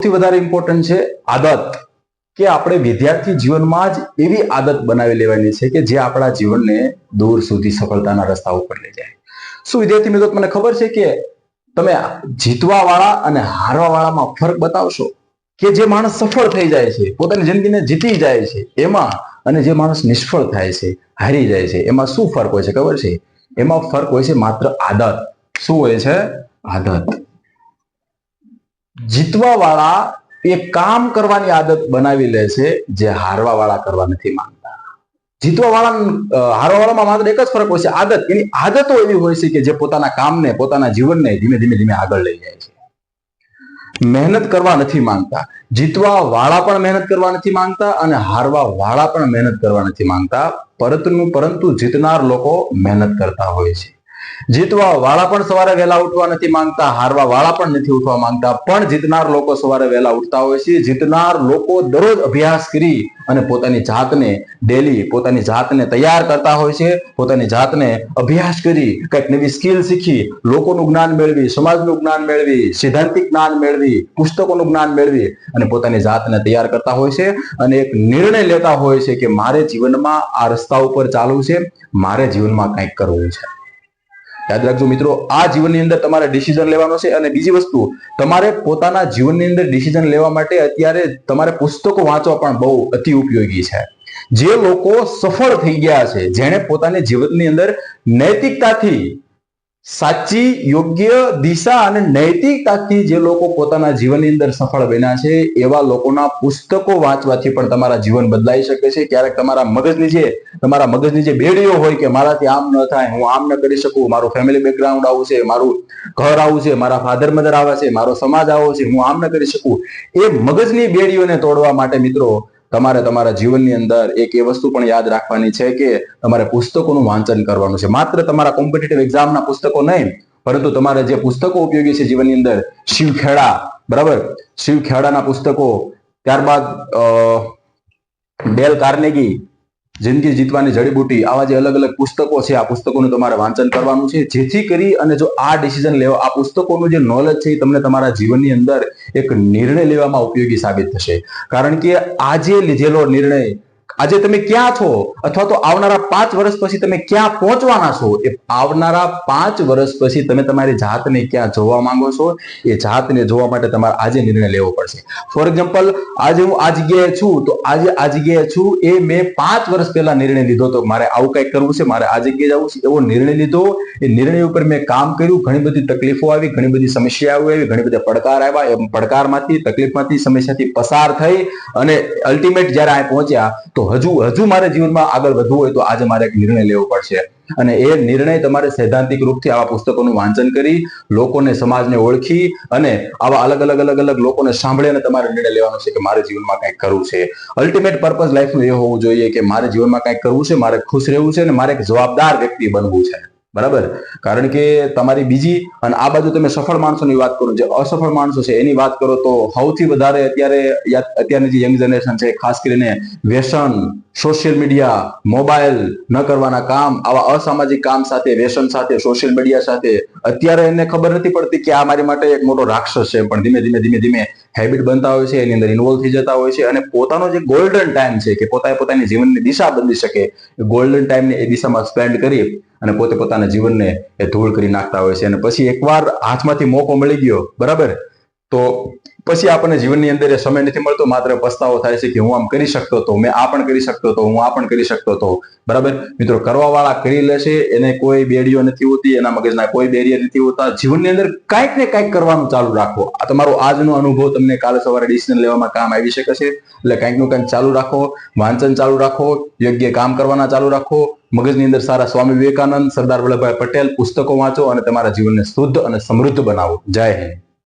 સૌથી વધારે ઇમ્પોર્ટન્ટ છે આદત. કે આપણે વિદ્યાર્થી જીવનમાં જ એવી આદત બનાવી લેવાની છે કે જે આપણા જીવનને દૂર સુધી સફળતાના રસ્તા ઉપર લઈ જાય. શું વિદ્યાર્થી મિત્રો મને ખબર છે કે તમે જીતવા વાળા અને હારવા વાળામાં ફરક બતાવશો? કે જે માણસ સફળ થઈ જાય છે, પોતાની જિંદગીને જીતી જાય છે, એમાં અને જે માણસ નિષ્ફળ થાય છે, હારી જાય છે, એમાં શું ફરક હોય છે ખબર છે? એમાં ફરક હોય છે માત્ર આદત. શું હોય છે? આદત. જીતવા વાળા એ કામ કરવાની આદત બનાવી લે છે જે હારવા વાળા કરવા નથી માંગતા. જીતવા વાળા હારવા વાળામાં માત્ર એક જ ફરક હોય છે, આદત. એની આદતો એવી હોય છે કે જે પોતાના કામને, પોતાના જીવનને ધીમે ધીમે ધીમે આગળ લઈ જાય છે. મહેનત કરવા નથી માંગતા. જીતવા વાળા પણ મહેનત કરવા નથી માંગતા અને હારવા વાળા પણ મહેનત કરવા નથી માંગતા. પરંતુ પરંતુ જીતનાર લોકો મહેનત કરતા હોય છે. જીતવા વાળા પણ સવારે વહેલા ઉઠવા નથી માંગતા, હારવા વાળા પણ નથી ઉઠવા માંગતા. પણ જીતનાર લોકો સવારે વહેલા ઉઠતા હોય છે. જીતનાર લોકો દરરોજ અભ્યાસ કરી અને પોતાની જાતને ડેલી પોતાની જાતને તૈયાર કરતા હોય છે. પોતાની જાતને અભ્યાસ કરી, કંઈક નવી સ્કિલ શીખી, લોકોનું જ્ઞાન મેળવી, સમાજનું જ્ઞાન મેળવી, સિદ્ધાંતિક જ્ઞાન મેળવી, પુસ્તકોનું જ્ઞાન મેળવી અને પોતાની જાતને તૈયાર કરતા હોય છે. અને એક નિર્ણય લેતા હોય છે કે મારે જીવનમાં આ રસ્તા ઉપર ચાલવું છે. મારે જીવનમાં કંઈક કરવું છે. યાદ રાખજો મિત્રો, આ જીવનની અંદર તમારે ડિસિઝન લેવાનો છે અને બીજી વસ્તુ, તમારે પોતાના જીવનની અંદર ડિસિઝન લેવા માટે અત્યારે તમારે પુસ્તકો વાંચવા પણ બહુ અતિ ઉપયોગી છે. જે લોકો સફળ થઈ ગયા છે, જેણે પોતાની જીવનની અંદર નૈતિકતાથી સાચી, યોગ્ય દિશા અને નૈતિકતાથી જે લોકો પોતાના જીવનની અંદર સફળ બન્યા છે, એવા લોકોના પુસ્તકો વાંચવાથી પણ તમારા જીવન બદલાઈ શકે છે. ક્યારેક તમારા મગજની જે, તમારા મગજની જે બેડીઓ હોય કે મારાથી આમ ન થાય, હું આમ ન કરી શકું, મારું ફેમિલી બેકગ્રાઉન્ડ આવું છે, મારું ઘર આવું છે, મારા ફાધર મધર આવા છે, મારો સમાજ આવો છે, હું આમ ન કરી શકું. એ મગજની બેડીઓને તોડવા માટે મિત્રો તમારે તમારા જીવનની અંદર એક એ વસ્તુ પણ યાદ રાખવાની છે કે તમારે પુસ્તકોનું વાંચન કરવાનું છે. માત્ર તમારા કોમ્પિટિટિવ એક્ઝામના પુસ્તકો નહીં પરંતુ તમારે જે પુસ્તકો ઉપયોગી છે જીવનની અંદર શિવખેડા બરાબર? શિવખેડાના પુસ્તકો ત્યારબાદ અ, ડેલ કાર્નેગી જિંદગી જીતવાની જડીબુટી આવા જે અલગ અલગ પુસ્તકો છે, આ પુસ્તકોનું તમારે વાંચન કરવાનું છે. જેથી કરી અને જો આ ડિસિઝન લેવા, આ પુસ્તકોનું જે નોલેજ છે એ તમને તમારા જીવનની અંદર એક નિર્ણય લેવામાં ઉપયોગી સાબિત થશે. કારણ કે આજે લીધેલો નિર્ણય આજે તમે ક્યાં છો? અથવા તો આવનારા પાંચ વર્ષ પછી તમે ક્યાં પહોંચવાના છો? એ આવનારા પાંચ વર્ષ પછી તમે તમારી જાતને ક્યાં જોવા માંગો છો? એ જાતને જોવા માટે તમારે આજે નિર્ણય લેવો પડશે. ફોર એક્ઝામ્પલ આજે હું આ જગ્યાએ છું, તો આજે આ જગ્યાએ છું, એ મેં પાંચ વર્ષ પહેલા નિર્ણય લીધો, તો મારે આવું કંઈક કરવું છે? મારે આ જગ્યાએ જવું છે? એવો નિર્ણય લીધો. એ નિર્ણય ઉપર મેં કામ કર્યું, ઘણી બધી તકલીફો આવી, ઘણી બધી સમસ્યાઓ આવી ઘણી બધી પડકાર આવ્યા એ પડકારમાંથી, તકલીફમાંથી, સમસ્યાથી પસાર થઈ અને અલ્ટિમેટ જ્યારે આ પહોંચ્યા, તો હજુ હજુ મારે જીવનમાં આગળ વધવું હોય તો આજે મારે એક નિર્ણય લેવો પડશે. અને એ નિર્ણય તમારે સૈદ્ધાંતિક રૂપથી આવા પુસ્તકોનું વાંચન કરી, લોકોને સમાજને ઓળખી અને આવા અલગ અલગ અલગ અલગ લોકોને સાંભળી અને તમારે નિર્ણય લેવાનો છે કે મારે જીવનમાં કંઈક કરવું છે. અલ્ટિમેટ પર્પઝ લાઈફનું એ હોવું જોઈએ કે મારે જીવનમાં કંઈક કરવું છે, મારે ખુશ રહેવું છે અને મારે એક જવાબદાર વ્યક્તિ બનવું છે. બરાબર? કારણ કે તમારી બીજી અને આ બાજુ તમે સફળ માણસોની વાત કરો, જે અસફળ માણસો છે, એની વાત કરો તો સૌથી વધારે અત્યારે અત્યારની જે યંગ જનરેશન છે, ખાસ કરીને વ્યસન સોશિયલ મીડિયા, મોબાઈલ ન કરવાના કામ, આવા અસામાજિક કામ સાથે, વ્યસન સાથે, સોશિયલ મીડિયા સાથે અત્યારે એને ખબર નથી પડતી કે આ મારી માટે એક મોટો રાક્ષસ છે. પણ ધીમે ધીમે ધીમે ધીમે હેબિટ બનતા હોય છે, એની અંદર ઇન્વોલ્વ થઈ જતા હોય છે અને પોતાનો જે ગોલ્ડન ટાઈમ છે કે પોતાએ પોતાની જીવનની દિશા બદલી શકે ગોલ્ડન ટાઈમને એ દિશામાં સ્પેન્ડ કરી અને પોતે પોતાના જીવનને એ ધૂળ કરી નાખતા હોય છે. અને પછી એકવાર હાથમાંથી મોકો મળી ગયો, બરાબર? તો પછી આપણને જીવનની અંદર સમય નથી મળતો, માત્ર પસ્તાવો થાય છે કે હું આમ કરી શકતો હતો, મેં આ પણ કરી શકતો હતો, હું આ પણ કરી શકતો હતો. બરાબર? મિત્રો કરવા વાળા કરી લેશે એને કોઈ બેડીઓ નથી હોતી, એના મગજના કોઈ બેરિયર નથી હોતા. જીવનની અંદર કાંઈક ને કાંઈક કરવાનું ચાલુ રાખો. આ તમારો આજનો અનુભવ તમને કાલે સવારે ડિસિઝન લેવામાં કામ આવી શકે છે. એટલે કાંઈકનું કાંઈક ચાલુ રાખો, વાંચન ચાલુ રાખો, યોગ્ય કામ કરવાના ચાલુ રાખો. મગજની અંદર સારા સ્વામી વિવેકાનંદ, સરદાર વલ્લભભાઈ પટેલ પુસ્તકો વાંચો અને તમારા જીવનને શુદ્ધ અને સમૃદ્ધ બનાવો. જય હિન્દ.